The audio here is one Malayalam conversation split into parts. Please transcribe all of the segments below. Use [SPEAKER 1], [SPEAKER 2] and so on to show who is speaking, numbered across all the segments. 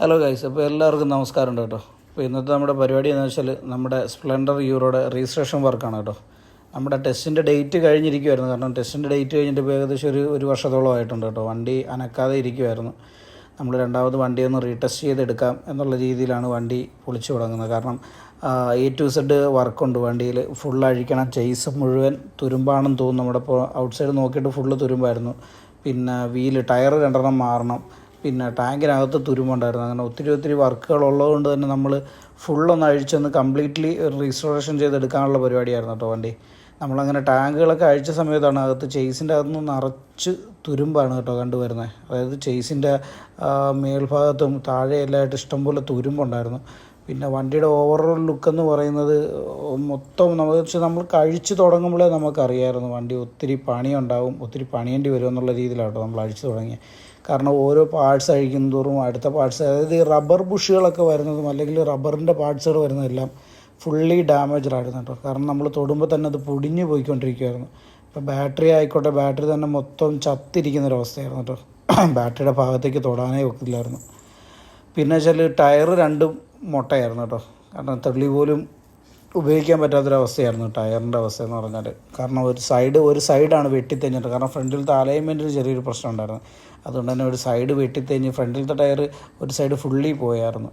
[SPEAKER 1] ഹലോ ഗൈസ് അപ്പോൾ എല്ലാവർക്കും നമസ്കാരം ഉണ്ട് കേട്ടോ. അപ്പോൾ ഇന്നത്തെ നമ്മുടെ പരിപാടി എന്ന് വെച്ചാൽ നമ്മുടെ സ്പ്ലെൻഡർ യൂറോയുടെ രജിസ്ട്രേഷൻ വർക്കാണ് കേട്ടോ. നമ്മുടെ ടെസ്റ്റിന്റെ ഡേറ്റ് കഴിഞ്ഞിരിക്കുമായിരുന്നു കാരണം ടെസ്റ്റിന്റെ ഡേറ്റ് കഴിഞ്ഞിട്ട് ഇപ്പോൾ ഏകദേശം ഒരു ഒരു വർഷത്തോളം ആയിട്ടുണ്ട് കേട്ടോ. വണ്ടി അനക്കാതെ ഇരിക്കുമായിരുന്നു നമ്മൾ രണ്ടാമത് വണ്ടി ഒന്ന് റീടെസ്റ്റ് ചെയ്തെടുക്കാം എന്നുള്ള രീതിയിലാണ് വണ്ടി പൊളിച്ചു തുടങ്ങുന്നത്. കാരണം എ ടു സെഡ് വർക്കുണ്ട് വണ്ടിയിൽ ഫുൾ അഴിക്കണം. ചെയ്സ് മുഴുവൻ തുരുമ്പാണെന്ന് തോന്നുന്നു. നമ്മുടെ ഇപ്പോൾ ഔട്ട് സൈഡ് നോക്കിയിട്ട് ഫുള്ള് തുരുമ്പായിരുന്നു. പിന്നെ വീൽ ടയർ രണ്ടെണ്ണം മാറണം. പിന്നെ ടാങ്കിനകത്ത് തുരുമ്പുണ്ടായിരുന്നു. അങ്ങനെ ഒത്തിരി ഒത്തിരി വർക്കുകൾ ഉള്ളതുകൊണ്ട് തന്നെ നമ്മൾ ഫുള്ളൊന്ന് അഴിച്ചൊന്ന് കംപ്ലീറ്റ്ലി റീസ്റ്റോറേഷൻ ചെയ്തെടുക്കാനുള്ള പരിപാടിയായിരുന്നു കേട്ടോ വണ്ടി. നമ്മളങ്ങനെ ടാങ്കുകളൊക്കെ അഴിച്ച സമയത്താണ് അകത്ത് ചെയ്സിന്റെ അകത്തുനിന്ന് നിറച്ച് തുരുമ്പാണ് കേട്ടോ കണ്ടുവരുന്നത്. അതായത് ചെയ്സിന്റെ മേൽഭാഗത്തും താഴെയെല്ലാമായിട്ട് ഇഷ്ടംപോലെ തുരുമ്പുണ്ടായിരുന്നു. പിന്നെ വണ്ടിയുടെ ഓവറോൾ ലുക്ക് എന്ന് പറയുന്നത് മൊത്തം നമുക്ക് നമ്മൾ കഴിച്ചു തുടങ്ങുമ്പോഴേ നമുക്കറിയായിരുന്നു വണ്ടി ഒത്തിരി പണിയുണ്ടാവും ഒത്തിരി പണിയേണ്ടി വരും എന്നുള്ള രീതിയിലാണ് കേട്ടോ നമ്മൾ അഴിച്ചു തുടങ്ങിയത് കാരണം ഓരോ പാർട്സ് അഴിക്കും തോറും അടുത്ത പാർട്സ് അതായത് ഈ റബ്ബർ ബുഷുകളൊക്കെ വരുന്നതും അല്ലെങ്കിൽ റബ്ബറിന്റെ പാർട്സുകൾ വരുന്നതെല്ലാം ഫുള്ളി ഡാമേജ്ഡ് ആയിരുന്നു കേട്ടോ. കാരണം നമ്മൾ തൊടുമ്പോൾ തന്നെ അത് പൊടിഞ്ഞു പോയിക്കൊണ്ടിരിക്കുമായിരുന്നു ഇപ്പോൾ ബാറ്ററി ആയിക്കോട്ടെ ബാറ്ററി തന്നെ മൊത്തം ചത്തിരിക്കുന്ന ഒരവസ്ഥയായിരുന്നു കേട്ടോ. ബാറ്ററിയുടെ ഭാഗത്തേക്ക് തൊടാനേ ഒക്കില്ലായിരുന്നു. പിന്നെ വെച്ചാൽ ടയർ രണ്ടും മുട്ടയായിരുന്നു കേട്ടോ. കാരണം തെളി പോലും ഉപയോഗിക്കാൻ പറ്റാത്തൊരവസ്ഥയായിരുന്നു ടയറിന്റെ അവസ്ഥ എന്ന് പറഞ്ഞാൽ കാരണം ഒരു സൈഡ് ഒരു സൈഡാണ് വെട്ടിത്തെഞ്ഞിട്ട്. കാരണം ഫ്രണ്ടിലത്തെ അലൈൻമെന്റിന് ചെറിയൊരു പ്രശ്നം ഉണ്ടായിരുന്നു. അതുകൊണ്ട് തന്നെ ഒരു സൈഡ് വെട്ടിത്തെഞ്ഞ് ഫ്രണ്ടിലത്തെ ടയർ ഒരു സൈഡ് ഫുള്ളി പോയായിരുന്നു.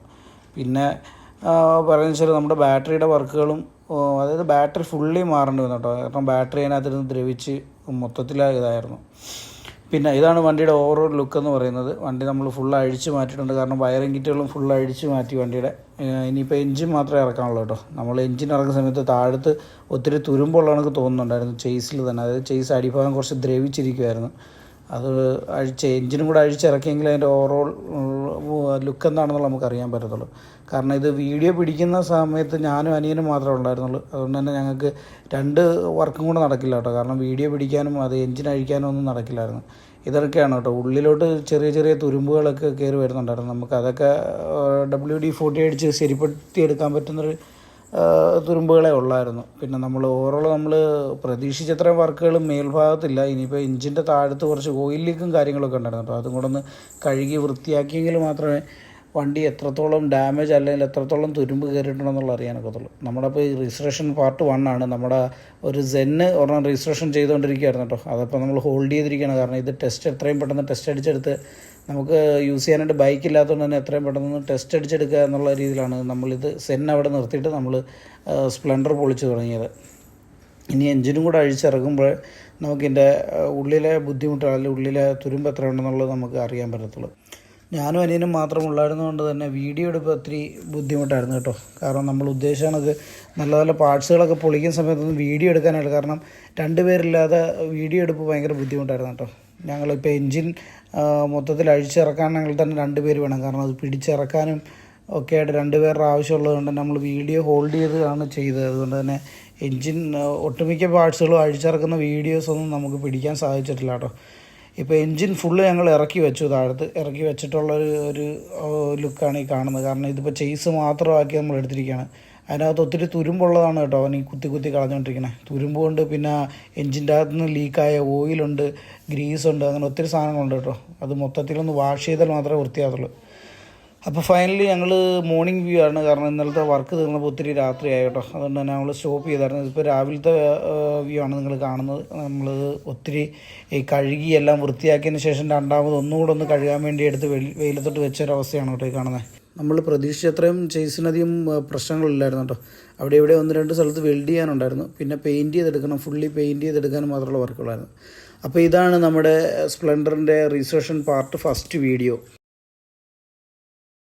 [SPEAKER 1] പിന്നെ പറയുന്നത് വെച്ചാൽ നമ്മുടെ ബാറ്ററിയുടെ വർക്കുകളും അതായത് ബാറ്ററി ഫുള്ളി മാറേണ്ടി വന്നു കേട്ടോ. കാരണം ബാറ്ററി അതിനകത്തിരുന്ന് ദ്രവിച്ച് മൊത്തത്തിൽ ഇതായിരുന്നു. പിന്നെ ഇതാണ് വണ്ടിയുടെ ഓവറോൾ ലുക്ക് എന്ന് പറയുന്നത്. വണ്ടി നമ്മൾ ഫുൾ അഴിച്ച് മാറ്റിയിട്ടുണ്ട്. കാരണം വയറിംഗ് കിറ്റുകളും ഫുൾ അഴിച്ച് മാറ്റി വണ്ടിയുടെ. ഇനിയിപ്പോൾ എഞ്ചിൻ മാത്രമേ ഇറക്കാനുള്ളൂ കേട്ടോ. നമ്മൾ എഞ്ചിൻ ഇറക്കുന്ന സമയത്ത് താഴത്ത് ഒത്തിരി തുരുമ്പുള്ള തോന്നുന്നുണ്ടായിരുന്നു. ചെയ്സിൽ തന്നെ. അതായത് ചെയ്സ് അടിഭാഗം കുറച്ച് ദ്രവിച്ചിരിക്കുമായിരുന്നു അത് അഴിച്ച് എഞ്ചിനും കൂടെ അഴിച്ചിറക്കിയെങ്കിൽ അതിന്റെ ഓവറോൾ ലുക്ക് എന്താണെന്നുള്ള നമുക്ക് അറിയാൻ പറ്റത്തുള്ളൂ. കാരണം ഇത് വീഡിയോ പിടിക്കുന്ന സമയത്ത് ഞാനും അനിയനും മാത്രമേ ഉണ്ടായിരുന്നുള്ളൂ. അതുകൊണ്ട് തന്നെ ഞങ്ങൾക്ക് രണ്ട് വർക്കും കൂടെ നടക്കില്ല കേട്ടോ. കാരണം വീഡിയോ പിടിക്കാനും അത് എഞ്ചിൻ അഴിക്കാനും ഒന്നും നടക്കില്ലായിരുന്നു. ഇതൊക്കെയാണ് കേട്ടോ. ഉള്ളിലോട്ട് ചെറിയ ചെറിയ തുരുമ്പുകളൊക്കെ കയറി വരുന്നുണ്ടായിരുന്നു. നമുക്ക് അതൊക്കെ ഡബ്ല്യു ഡി ഫോർട്ടി അടിച്ച് ശരിപ്പെടുത്തി എടുക്കാൻ പറ്റുന്നൊരു തുരുമ്പുകളെ ഉള്ളായിരുന്നു. പിന്നെ നമ്മൾ ഓവറോൾ നമ്മൾ പ്രതീക്ഷിച്ചത്രയും വർക്കുകൾ മേൽഭാഗത്തില്ല. ഇനിയിപ്പോൾ എഞ്ചിന്റെ താഴത്ത് കുറച്ച് ഓയിൽ ലീക്കും കാര്യങ്ങളൊക്കെ ഉണ്ടായിരുന്നു. അപ്പോൾ അതും കൂടെ ഒന്ന് കഴുകി വൃത്തിയാക്കിയെങ്കിൽ മാത്രമേ വണ്ടി എത്രത്തോളം ഡാമേജ് അല്ലെങ്കിൽ എത്രത്തോളം തുരുമ്പ് കയറിയിട്ടുണ്ടെന്നുള്ള അറിയാനൊക്കത്തുള്ളൂ നമ്മുടെ ഇപ്പോൾ ഈ രജിസ്ട്രേഷൻ പാർട്ട് വൺ ആണ്. നമ്മുടെ ഒരു സെന്ന് ഒരെണ്ണം രജിസ്ട്രേഷൻ ചെയ്തുകൊണ്ടിരിക്കുകയായിരുന്നു കേട്ടോ. അതപ്പോൾ നമ്മൾ ഹോൾഡ് ചെയ്തിരിക്കുകയാണ്. കാരണം ഇത് ടെസ്റ്റ് എത്രയും പെട്ടെന്ന് ടെസ്റ്റ് അടിച്ചെടുത്ത് നമുക്ക് യൂസ് ചെയ്യാനായിട്ട് ബൈക്ക് ഇല്ലാത്തതുകൊണ്ട് തന്നെ എത്രയും പെട്ടെന്ന് ടെസ്റ്റ് അടിച്ചെടുക്കുക എന്നുള്ള രീതിയിലാണ് നമ്മളിത് സെൻ അവിടെ നിർത്തിയിട്ട് നമ്മൾ സ്പ്ലെൻഡർ പൊളിച്ച് തുടങ്ങിയത്. ഇനി എൻജിനും കൂടെ അഴിച്ചിറങ്ങുമ്പോൾ നമുക്കിന്റെ ഉള്ളിലെ ബുദ്ധിമുട്ട് അല്ലെങ്കിൽ ഉള്ളിലെ തുരുമ്പ് എത്ര ഉണ്ടെന്നുള്ളത് നമുക്ക് അറിയാൻ പറ്റത്തുള്ളൂ. ഞാനും അനിയനും മാത്രം ഉള്ളായിരുന്നതുകൊണ്ട് തന്നെ വീഡിയോ എടുപ്പ് ഒത്തിരി ബുദ്ധിമുട്ടായിരുന്നു കേട്ടോ. കാരണം നമ്മൾ ഉദ്ദേശിച്ച നല്ല നല്ല പാർട്സുകളൊക്കെ പൊളിക്കുന്ന സമയത്തൊന്നും വീഡിയോ എടുക്കാനായിട്ട് കാരണം രണ്ടുപേരില്ലാതെ വീഡിയോ എടുപ്പ് ഭയങ്കര ബുദ്ധിമുട്ടായിരുന്നു കേട്ടോ. ഞങ്ങളിപ്പോൾ എൻജിൻ മൊത്തത്തിൽ അഴിച്ചിറക്കാനാണെങ്കിൽ തന്നെ രണ്ട് പേര് വേണം. കാരണം അത് പിടിച്ചിറക്കാനും ഒക്കെ ആയിട്ട് രണ്ട് പേരുടെ ആവശ്യമുള്ളതുകൊണ്ട് നമ്മൾ വീഡിയോ ഹോൾഡ് ചെയ്താണ് ചെയ്തത്. അതുകൊണ്ട് തന്നെ എൻജിൻ ഒട്ടുമിക്ക പാർട്സുകളും അഴിച്ചിറക്കുന്ന വീഡിയോസൊന്നും നമുക്ക് പിടിക്കാൻ സാധിച്ചിട്ടില്ല കേട്ടോ. ഇപ്പോൾ എൻജിൻ ഫുള്ള് ഞങ്ങൾ ഇറക്കി വെച്ചു താഴത്ത്. ഇറക്കി വെച്ചിട്ടുള്ള ഒരു ഒരു ലുക്കാണ് ഈ കാണുന്നത്. കാരണം ഇതിപ്പോൾ ചെയ്സ് മാത്രമാക്കി നമ്മൾ എടുത്തിരിക്കുകയാണ്. അതിനകത്ത് ഒത്തിരി തുരുമ്പുള്ളതാണ് കേട്ടോ അവൻ ഈ കുത്തി കുത്തി കളഞ്ഞുകൊണ്ടിരിക്കുന്നത് തുരുമ്പ് കൊണ്ട് പിന്നെ എൻജിന്റെ അകത്ത് നിന്ന് ലീക്കായ ഓയിലുണ്ട് ഗ്രീസുണ്ട് അങ്ങനെ ഒത്തിരി സാധനങ്ങളുണ്ട് കേട്ടോ. അത് മൊത്തത്തിലൊന്ന് വാഷ് ചെയ്താൽ മാത്രമേ വൃത്തിയാകത്തുള്ളൂ. അപ്പോൾ ഫൈനലി ഞങ്ങൾ മോർണിംഗ് വ്യൂ ആണ് കാരണം ഇന്നലത്തെ വർക്ക് തീർന്നപ്പോൾ ഒത്തിരി രാത്രി കേട്ടോ. അതുകൊണ്ട് തന്നെ നമ്മൾ സ്റ്റോപ്പ് ചെയ്തായിരുന്നു. ഇപ്പോൾ രാവിലത്തെ വ്യൂ ആണ് നിങ്ങൾ കാണുന്നത്. നമ്മൾ ഒത്തിരി ഈ കഴുകി എല്ലാം വൃത്തിയാക്കിയതിന് ശേഷം രണ്ടാമത് ഒന്നുകൂടെ ഒന്ന് കഴുകാൻ വേണ്ടി എടുത്ത് വെയിലത്തോട്ട് വെച്ചൊരവസ്ഥയാണ് കേട്ടോ ഈ കാണുന്നത് നമ്മൾ പ്രതീക്ഷിച്ച അത്രയും ചേസിനധികം പ്രശ്നങ്ങളില്ലായിരുന്നു കേട്ടോ. അവിടെ ഇവിടെ ഒന്ന് രണ്ട് സ്ഥലത്ത് വെൽഡ് ചെയ്യാനുണ്ടായിരുന്നു. പിന്നെ പെയിന്റ് ചെയ്തെടുക്കണം ഫുള്ളി പെയിന്റ് ചെയ്തെടുക്കാനും മാത്രമുള്ള വർക്കുകളായിരുന്നു അപ്പോൾ ഇതാണ് നമ്മുടെ സ്പ്ലെൻഡറിന്റെ റിസർഷൻ പാർട്ട് ഫസ്റ്റ് വീഡിയോ